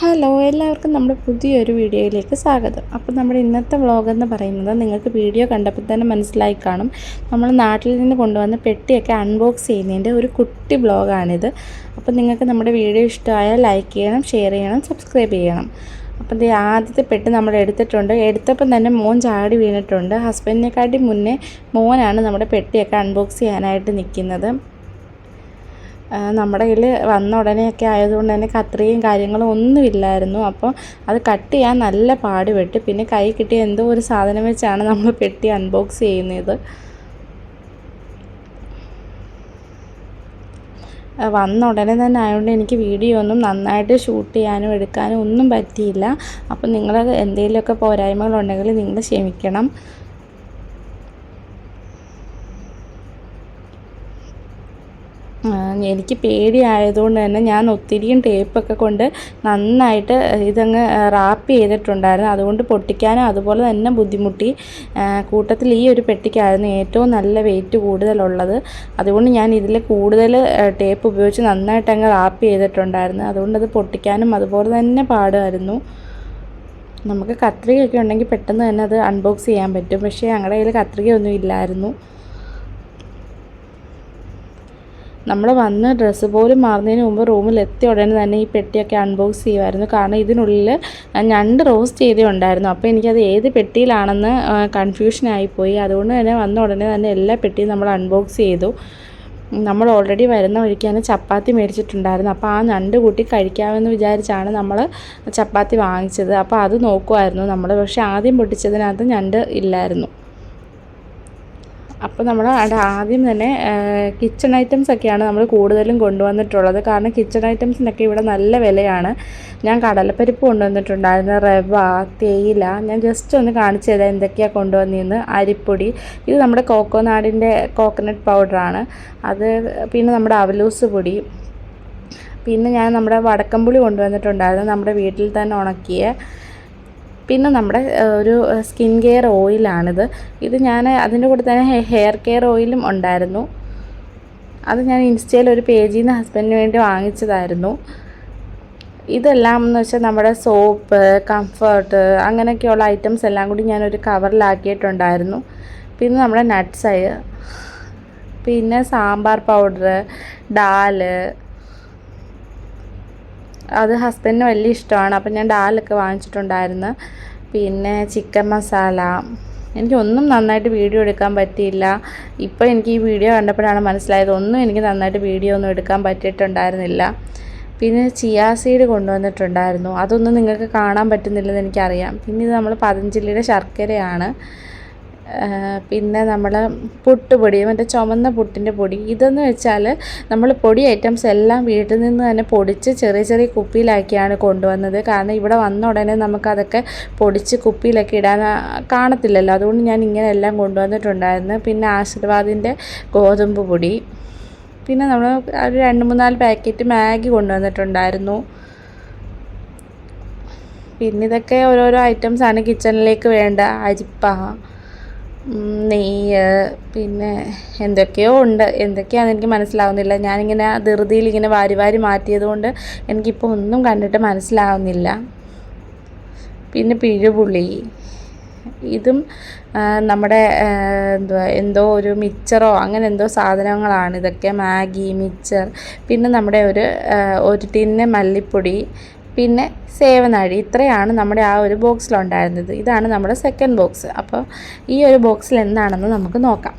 Hello എല്ലാവർക്കും നമ്മുടെ പുതിയൊരു വീഡിയോയിലേക്ക് സ്വാഗതം. അപ്പോൾ നമ്മുടെ ഇന്നത്തെ വ്ളോഗ് എന്ന് പറയുന്നത് നിങ്ങൾക്ക് വീഡിയോ കണ്ടപ്പോൾ തന്നെ മനസ്സിലായി കാണും. നമ്മൾ നാട്ടിൽ നിന്ന് കൊണ്ടുവന്ന പെട്ടിയൊക്കെ അൺബോക്സ് ചെയ്യുന്നതിന്റെ ഒരു കുട്ടി വ്ളോഗാണിത് അപ്പോൾ നിങ്ങൾക്ക് നമ്മുടെ വീഡിയോ ഇഷ്ടമായാൽ ലൈക്ക് ചെയ്യണം ഷെയർ ചെയ്യണം സബ്സ്ക്രൈബ് ചെയ്യണം. അപ്പോൾ ഈ ആദ്യത്തെ പെട്ടി നമ്മൾ എടുത്തിട്ടുണ്ട്. എടുത്തപ്പം തന്നെ മോൻ ചാടി വീണിട്ടുണ്ട്. ഹസ്ബൻഡിനെക്കാട്ടി മുന്നേ മോനാണ് നമ്മുടെ പെട്ടിയൊക്കെ അൺബോക്സ് ചെയ്യാനായിട്ട് നിൽക്കുന്നത്. നമ്മുടെ കയ്യിൽ വന്ന ഉടനെയൊക്കെ ആയതുകൊണ്ട് തന്നെ കത്രിയും കാര്യങ്ങളും ഒന്നുമില്ലായിരുന്നു. അപ്പോൾ അത് കട്ട് ചെയ്യാൻ നല്ല പാടുപെട്ട് പിന്നെ കൈ കിട്ടിയ എന്തോ ഒരു സാധനം വെച്ചാണ് നമ്മൾ പെട്ടി അൺബോക്സ് ചെയ്യുന്നത്. വന്ന ഉടനെ തന്നെ ആയതുകൊണ്ട് എനിക്ക് വീഡിയോ ഒന്നും നന്നായിട്ട് ഷൂട്ട് ചെയ്യാനും എടുക്കാനും ഒന്നും പറ്റിയില്ല. അപ്പോൾ നിങ്ങൾ എന്തെങ്കിലുമൊക്കെ പോരായ്മകളുണ്ടെങ്കിൽ നിങ്ങൾ ക്ഷമിക്കണം. എനിക്ക് പേടിയായതുകൊണ്ട് തന്നെ ഞാൻ ഒത്തിരിയും ടേപ്പൊക്കെ കൊണ്ട് നന്നായിട്ട് ഇതങ്ങ് റാപ്പ് ചെയ്തിട്ടുണ്ടായിരുന്നു. അതുകൊണ്ട് പൊട്ടിക്കാനും അതുപോലെ തന്നെ ബുദ്ധിമുട്ടി. കൂട്ടത്തിൽ ഈ ഒരു പെട്ടിക്കായിരുന്നു ഏറ്റവും നല്ല വെയിറ്റ് കൂടുതലുള്ളത്. അതുകൊണ്ട് ഞാൻ ഇതിൽ കൂടുതൽ ടേപ്പ് ഉപയോഗിച്ച് നന്നായിട്ട് അങ്ങ് റാപ്പ് ചെയ്തിട്ടുണ്ടായിരുന്നു. അതുകൊണ്ട് അത് പൊട്ടിക്കാനും അതുപോലെ തന്നെ പാടുമായിരുന്നു നമുക്ക് കത്രികയൊക്കെ ഉണ്ടെങ്കിൽ പെട്ടെന്ന് തന്നെ അത് അൺബോക്സ് ചെയ്യാൻ പറ്റും. പക്ഷേ ഞങ്ങളുടെ കയ്യിൽ കത്രികയൊന്നും ഇല്ലായിരുന്നു. നമ്മൾ വന്ന് ഡ്രസ്സ് പോലും മാറുന്നതിന് മുമ്പ് റൂമിൽ എത്തിയ ഉടനെ തന്നെ ഈ പെട്ടിയൊക്കെ അൺബോക്സ് ചെയ്യുമായിരുന്നു. കാരണം ഇതിനുള്ളിൽ ഞണ്ട് റോസ്റ്റ് ചെയ്തേ ഉണ്ടായിരുന്നു അപ്പോൾ എനിക്കത് ഏത് പെട്ടിയിലാണെന്ന് കൺഫ്യൂഷൻ ആയിപ്പോയി. അതുകൊണ്ട് തന്നെ വന്ന ഉടനെ തന്നെ എല്ലാ പെട്ടിയും നമ്മൾ അൺബോക്സ് ചെയ്തു. നമ്മൾ ഓൾറെഡി വരുന്ന വഴിക്കാണ് ചപ്പാത്തി മേടിച്ചിട്ടുണ്ടായിരുന്നു. അപ്പോൾ ആ രണ്ട് കൂട്ടി കഴിക്കാമെന്ന് വിചാരിച്ചാണ് നമ്മൾ ചപ്പാത്തി വാങ്ങിച്ചത്. അപ്പോൾ അത് നോക്കുമായിരുന്നു നമ്മൾ പക്ഷേ ആദ്യം പൊട്ടിച്ചതിനകത്ത് ഞണ്ട് ഇല്ലായിരുന്നു. അപ്പോൾ നമ്മൾ അവിടെ ആദ്യം തന്നെ കിച്ചൺ ഐറ്റംസ് ഒക്കെയാണ് നമ്മൾ കൂടുതലും കൊണ്ടുവന്നിട്ടുള്ളത്. കാരണം കിച്ചൺ ഐറ്റംസിനൊക്കെ ഇവിടെ നല്ല വിലയാണ്. ഞാൻ കടലപ്പരിപ്പ് കൊണ്ടുവന്നിട്ടുണ്ടായിരുന്നു റവ തേയില. ഞാൻ ജസ്റ്റ് ഒന്ന് കാണിച്ചു തരാം എന്തൊക്കെയാണ് കൊണ്ടുവന്നിന്ന്. അരിപ്പൊടി. ഇത് നമ്മുടെ കോക്കോനാടിന്റെ കോക്കനട്ട് പൗഡറാണ് അത് പിന്നെ നമ്മുടെ അവലൂസ് പൊടി. പിന്നെ ഞാൻ നമ്മുടെ വടക്കമ്പുളി കൊണ്ടുവന്നിട്ടുണ്ടായിരുന്നു നമ്മുടെ വീട്ടിൽ തന്നെ ഉണക്കിയ. പിന്നെ നമ്മുടെ ഒരു സ്കിൻ കെയർ ഓയിലാണിത്. ഇത് ഞാൻ അതിന്റെ കൂടെ തന്നെ ഹെയർ കെയർ ഓയിലും ഉണ്ടായിരുന്നു. അത് ഞാൻ ഇൻസ്റ്റയിൽ ഒരു പേജിൽ നിന്ന് ഹസ്ബൻഡിന് വേണ്ടി വാങ്ങിച്ചതായിരുന്നു. ഇതെല്ലാം എന്ന് വെച്ചാൽ നമ്മുടെ സോപ്പ് കംഫർട്ട് അങ്ങനെയൊക്കെയുള്ള ഐറ്റംസ് എല്ലാം കൂടി ഞാനൊരു കവറിലാക്കിയിട്ടുണ്ടായിരുന്നു. പിന്നെ നമ്മുടെ നട്ട്സ് പിന്നെ സാമ്പാർ പൗഡർ ഡാൽ അത് ഹസ്ബൻഡിന് വലിയ ഇഷ്ടമാണ്. അപ്പം ഞാൻ ഡാലൊക്കെ വാങ്ങിച്ചിട്ടുണ്ടായിരുന്നു. പിന്നെ ചിക്കൻ മസാല എനിക്കൊന്നും നന്നായിട്ട് വീഡിയോ എടുക്കാൻ പറ്റിയില്ല. ഇപ്പോൾ എനിക്ക് ഈ വീഡിയോ കണ്ടപ്പോഴാണ് മനസ്സിലായത്. ഒന്നും എനിക്ക് നന്നായിട്ട് വീഡിയോ ഒന്നും എടുക്കാൻ പറ്റിയിട്ടുണ്ടായിരുന്നില്ല. പിന്നെ ചിയാ സീഡ് കൊണ്ടുവന്നിട്ടുണ്ടായിരുന്നു. അതൊന്നും നിങ്ങൾക്ക് കാണാൻ പറ്റുന്നില്ലെന്ന് എനിക്കറിയാം. പിന്നെ ഇത് നമ്മൾ പതഞ്ജലിയുടെ ശർക്കരയാണ്. പിന്നെ നമ്മൾ പുട്ടുപൊടി മറ്റേ ചുമന്ന പുട്ടിന്റെ പൊടി. ഇതെന്ന് വെച്ചാൽ നമ്മൾ പൊടി ഐറ്റംസ് എല്ലാം വീട്ടിൽ നിന്ന് തന്നെ പൊടിച്ച് ചെറിയ ചെറിയ കുപ്പിയിലാക്കിയാണ് കൊണ്ടുവന്നത്. കാരണം ഇവിടെ വന്ന ഉടനെ നമുക്കതൊക്കെ പൊടിച്ച് കുപ്പിയിലൊക്കെ ഇടാൻ കാണത്തില്ലല്ലോ. അതുകൊണ്ട് ഞാൻ ഇങ്ങനെ എല്ലാം കൊണ്ടുവന്നിട്ടുണ്ടായിരുന്നു. പിന്നെ ആശീർവാദിന്റെ ഗോതമ്പ് പൊടി. പിന്നെ നമ്മൾ ഒരു രണ്ട് മൂന്നാൽ പാക്കറ്റ് മാഗി കൊണ്ടുവന്നിട്ടുണ്ടായിരുന്നു. പിന്നെ ഇതൊക്കെ ഓരോരോ ഐറ്റംസാണ് കിച്ചണിലേക്ക് വേണ്ട അരിപ്പ. നെയ്യ് പിന്നെ എന്തൊക്കെയോ ഉണ്ട്. എന്തൊക്കെയാണെന്ന് എനിക്ക് മനസ്സിലാവുന്നില്ല. ഞാനിങ്ങനെ ധൃതിയിൽ ഇങ്ങനെ വാരി വാരി മാറ്റിയത് കൊണ്ട് എനിക്കിപ്പോൾ ഒന്നും കണ്ടിട്ട് മനസ്സിലാവുന്നില്ല. പിന്നെ പിഴുപുളി. ഇതും നമ്മുടെ ആ, എന്തുവാ എന്തോ ഒരു മിച്ചറോ അങ്ങനെ എന്തോ സാധനങ്ങളാണ്. ഇതൊക്കെ മാഗി മിച്ചർ പിന്നെ നമ്മുടെ ഒരു ഒരു ടിന്ന് മല്ലിപ്പൊടി പിന്നെ സേവനാഴി ഇത്രയാണ് നമ്മുടെ ആ ഒരു ബോക്സിലുണ്ടായിരുന്നത്. ഇതാണ് നമ്മുടെ സെക്കൻഡ് ബോക്സ് അപ്പോൾ ഈ ഒരു ബോക്സിൽ എന്താണെന്ന് നമുക്ക് നോക്കാം.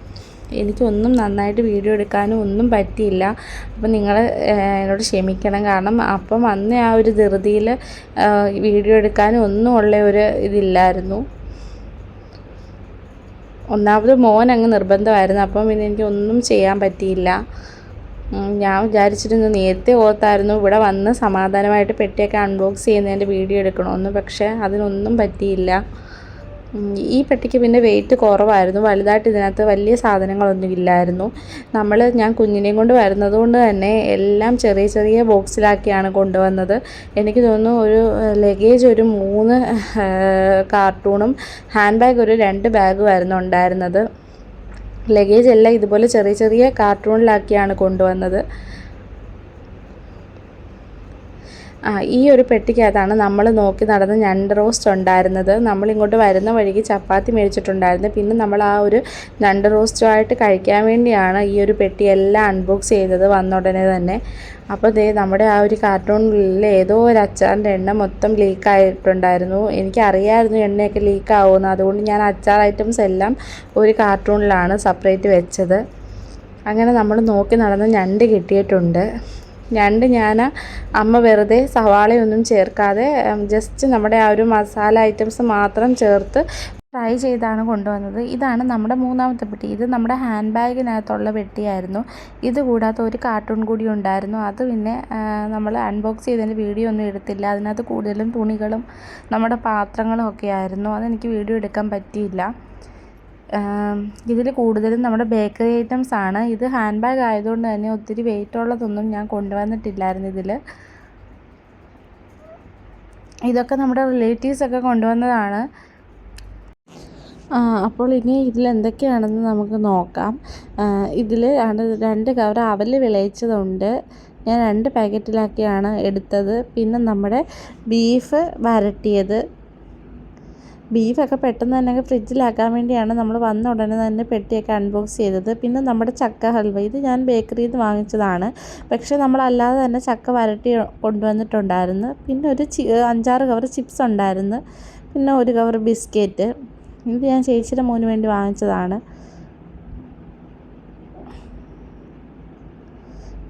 എനിക്കൊന്നും നന്നായിട്ട് വീഡിയോ എടുക്കാനും ഒന്നും പറ്റിയില്ല. അപ്പം നിങ്ങൾ എന്നോട് ക്ഷമിക്കണം. കാരണം അപ്പം അന്ന് ആ ഒരു ധൃതിയിൽ വീഡിയോ എടുക്കാനും ഒന്നും ഉള്ള ഒരു ഇതില്ലായിരുന്നു. ഒന്നാമത് മോൻ അങ്ങ് നിർബന്ധമായിരുന്നു. അപ്പം പിന്നെ എനിക്കൊന്നും ചെയ്യാൻ പറ്റിയില്ല. ഞാൻ വിചാരിച്ചിരുന്നു നേരത്തെ ഓർത്തായിരുന്നു ഇവിടെ വന്ന് സമാധാനമായിട്ട് പെട്ടിയൊക്കെ അൺബോക്സ് ചെയ്യുന്നതിന്റെ വീഡിയോ എടുക്കണമെന്ന് പക്ഷേ അതിനൊന്നും പറ്റിയില്ല. ഈ പെട്ടിക്ക് പിന്നെ വെയിറ്റ് കുറവായിരുന്നു. വലുതായിട്ട് ഇതിനകത്ത് വലിയ സാധനങ്ങളൊന്നും ഇല്ലായിരുന്നു. നമ്മൾ ഞാൻ കുഞ്ഞിനെയും കൊണ്ട് വരുന്നത് കൊണ്ട് തന്നെ എല്ലാം ചെറിയ ചെറിയ ബോക്സിലാക്കിയാണ് കൊണ്ടുവന്നത്. എനിക്ക് തോന്നുന്നു ഒരു ലഗേജ് ഒരു മൂന്ന് കാർട്ടൂണും ഹാൻഡ് ബാഗ് ഒരു രണ്ട് ബാഗുമായിരുന്നു ഉണ്ടായിരുന്നത്. ലഗേജ് എല്ലാം ഇതുപോലെ ചെറിയ ചെറിയ കാർട്ടൂണിലാക്കിയാണ് കൊണ്ടുവന്നത്. ഈ ഒരു പെട്ടിക്കകത്താണ് നമ്മൾ നോക്കി നടന്ന ഞണ്ട് റോസ്റ്റ് ഉണ്ടായിരുന്നത്. നമ്മളിങ്ങോട്ട് വരുന്ന വഴിക്ക് ചപ്പാത്തി മേടിച്ചിട്ടുണ്ടായിരുന്നു. പിന്നെ നമ്മൾ ആ ഒരു ഞണ്ട് റോസ്റ്റുമായിട്ട് കഴിക്കാൻ വേണ്ടിയാണ് ഈ ഒരു പെട്ടി എല്ലാം അൺബോക്സ് ചെയ്തത് വന്ന ഉടനെ തന്നെ. അപ്പോൾ ദേ നമ്മുടെ ആ ഒരു കാർട്ടൂണിൽ ഏതോ ഒരു അച്ചാറിന്റെ എണ്ണ മൊത്തം ലീക്കായിട്ടുണ്ടായിരുന്നു എനിക്കറിയായിരുന്നു എണ്ണയൊക്കെ ലീക്കാവുമെന്ന് അതുകൊണ്ട് ഞാൻ അച്ചാർ ഐറ്റംസ് എല്ലാം ഒരു കാർട്ടൂണിലാണ് സെപ്പറേറ്റ് വെച്ചത്. അങ്ങനെ നമ്മൾ നോക്കി നടന്ന് ഞണ്ട് കിട്ടിയിട്ടുണ്ട്. ഞണ്ട് ഞാൻ അമ്മ വെറുതെ സവാളയൊന്നും ചേർക്കാതെ ജസ്റ്റ് നമ്മുടെ ആ ഒരു മസാല ഐറ്റംസ് മാത്രം ചേർത്ത് ഫ്രൈ ചെയ്താണ് കൊണ്ടുവന്നത്. ഇതാണ് നമ്മുടെ മൂന്നാമത്തെ പെട്ടി. ഇത് നമ്മുടെ ഹാൻഡ് ബാഗിനകത്തുള്ള പെട്ടിയായിരുന്നു. ഇത് കൂടാതെ ഒരു കാർട്ടൂൺ കൂടി ഉണ്ടായിരുന്നു. അത് പിന്നെ നമ്മൾ അൺബോക്സ് ചെയ്തതിന്റെ വീഡിയോ ഒന്നും എടുത്തില്ല. അതിനകത്ത് കൂടുതലും തുണികളും നമ്മുടെ പാത്രങ്ങളും ഒക്കെ ആയിരുന്നു. അതെനിക്ക് വീഡിയോ എടുക്കാൻ പറ്റിയില്ല. ഇതിൽ കൂടുതലും നമ്മുടെ ബേക്കറി ഐറ്റംസ് ആണ്. ഇത് ഹാൻഡ് ബാഗ് ആയതുകൊണ്ട് തന്നെ ഒത്തിരി വെയിറ്റ് ഉള്ളതൊന്നും ഞാൻ കൊണ്ടുവന്നിട്ടില്ലായിരുന്നു ഇതിൽ ഇതൊക്കെ നമ്മുടെ റിലേറ്റീവ്സ് ഒക്കെ കൊണ്ടുവന്നതാണ്. അപ്പോൾ ഇനി ഇതിൽ എന്തൊക്കെയാണെന്ന് നമുക്ക് നോക്കാം. ഇതിൽ രണ്ട് കവർ അവൽ വിളയിച്ചതുണ്ട്. ഞാൻ രണ്ട് പാക്കറ്റിലാക്കിയാണ് എടുത്തത്. പിന്നെ നമ്മുടെ ബീഫ് വരട്ടിയത്. ബീഫൊക്കെ പെട്ടെന്ന് തന്നെ ഫ്രിഡ്ജിലാക്കാൻ വേണ്ടിയാണ് നമ്മൾ വന്ന ഉടനെ തന്നെ പെട്ടിയൊക്കെ അൺബോക്സ് ചെയ്തത്. പിന്നെ നമ്മുടെ ചക്ക ഹൽവ ഇത് ഞാൻ ബേക്കറിയിൽ നിന്ന് വാങ്ങിച്ചതാണ്. പക്ഷേ നമ്മളല്ലാതെ തന്നെ ചക്ക വരട്ടി കൊണ്ടുവന്നിട്ടുണ്ടായിരുന്നു. പിന്നെ ഒരു അഞ്ചാറ് കവർ ചിപ്സ് ഉണ്ടായിരുന്നു. പിന്നെ ഒരു കവർ ബിസ്ക്കറ്റ് ഇത് ഞാൻ ചേച്ചിയുടെ മോന് വേണ്ടി വാങ്ങിച്ചതാണ്.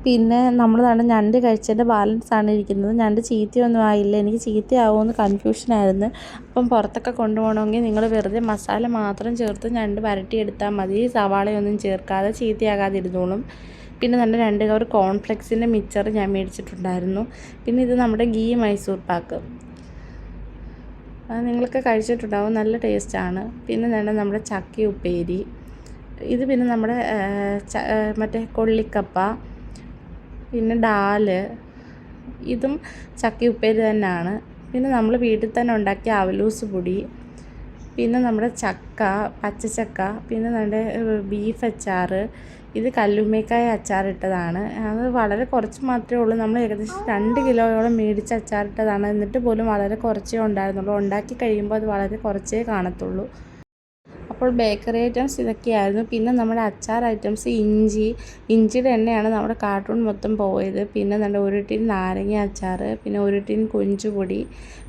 പിന്നെ നമ്മൾ നടന്ന ഞണ്ട് കഴിച്ചതിന്റെ ബാലൻസ് ആണ് ഇരിക്കുന്നത്. ഞണ്ട് ചീത്തയൊന്നും ആയില്ല. എനിക്ക് ചീത്തയാവുമെന്ന് കൺഫ്യൂഷനായിരുന്നു അപ്പം പുറത്തൊക്കെ കൊണ്ടുപോകണമെങ്കിൽ നിങ്ങൾ വെറുതെ മസാല മാത്രം ചേർത്ത് ഞണ്ട് വരട്ടിയെടുത്താൽ മതി. സവാളയൊന്നും ചേർക്കാതെ ചീത്തയാകാതെ ഇരുന്നോളും പിന്നെ നല്ല രണ്ട് കവർ കോൺഫ്ലെക്സിന്റെ മിച്ചർ ഞാൻ മേടിച്ചിട്ടുണ്ടായിരുന്നു. പിന്നെ ഇത് നമ്മുടെ ഗീ മൈസൂർ പാക്ക്. നിങ്ങളൊക്കെ കഴിച്ചിട്ടുണ്ടാവും. നല്ല ടേസ്റ്റാണ് പിന്നെ വേണ്ട നമ്മുടെ ചക്കി ഉപ്പേരി ഇത് പിന്നെ നമ്മുടെ മറ്റേ കൊള്ളിക്കപ്പ. പിന്നെ ഡാൽ ഇതും ചക്കി ഉപ്പേരി തന്നെയാണ് പിന്നെ നമ്മൾ വീട്ടിൽ തന്നെ ഉണ്ടാക്കിയ അവലൂസ് പൊടി പിന്നെ നമ്മുടെ ചക്ക പച്ചച്ചക്ക പിന്നെ നമ്മുടെ ബീഫ് അച്ചാർ ഇത് കല്ലുമ്മേക്കായ അച്ചാറിട്ടതാണ് അത് വളരെ കുറച്ച് മാത്രമേ ഉള്ളൂ. നമ്മൾ ഏകദേശം രണ്ട് കിലോയോളം മേടിച്ച് അച്ചാറിട്ടതാണ് എന്നിട്ട് പോലും വളരെ കുറച്ചേ ഉണ്ടായിരുന്നുള്ളൂ. ഉണ്ടാക്കി കഴിയുമ്പോൾ അത് വളരെ കുറച്ചേ കാണത്തുള്ളൂ. അപ്പോൾ ബേക്കറി ഐറ്റംസ് ഇതൊക്കെയായിരുന്നു. പിന്നെ നമ്മുടെ അച്ചാർ ഐറ്റംസ് ഇഞ്ചി ഇഞ്ചിയുടെ എണ്ണയാണ് നമ്മുടെ കാർട്ടൂൺ മൊത്തം പോയത്. പിന്നെ നമ്മുടെ ഒരു ടിൻ നാരങ്ങ അച്ചാർ പിന്നെ ഒരു ടിൻ കൊഞ്ചുപൊടി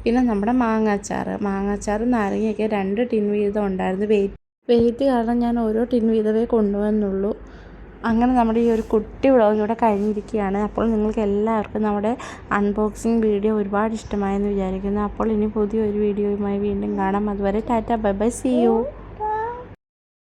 പിന്നെ നമ്മുടെ മാങ്ങ അച്ചാർ. മാങ്ങ അച്ചാറും നാരങ്ങയൊക്കെ രണ്ട് ടിൻ വീതം ഉണ്ടായിരുന്നു. വെയിറ്റ് വെയിറ്റ് കാരണം ഞാൻ ഓരോ ടിൻ വീതമേ കൊണ്ടുവന്നുള്ളൂ. അങ്ങനെ നമ്മുടെ ഈ ഒരു കുട്ടി വ്ളോഗ് ഇവിടെ കഴിഞ്ഞിരിക്കുകയാണ്. അപ്പോൾ നിങ്ങൾക്ക് എല്ലാവർക്കും നമ്മുടെ അൺബോക്സിങ് വീഡിയോ ഒരുപാട് ഇഷ്ടമായെന്ന് വിചാരിക്കുന്നു. അപ്പോൾ ഇനി പുതിയൊരു വീഡിയോയുമായി വീണ്ടും കാണാം. അതുവരെ tata bye bye see you.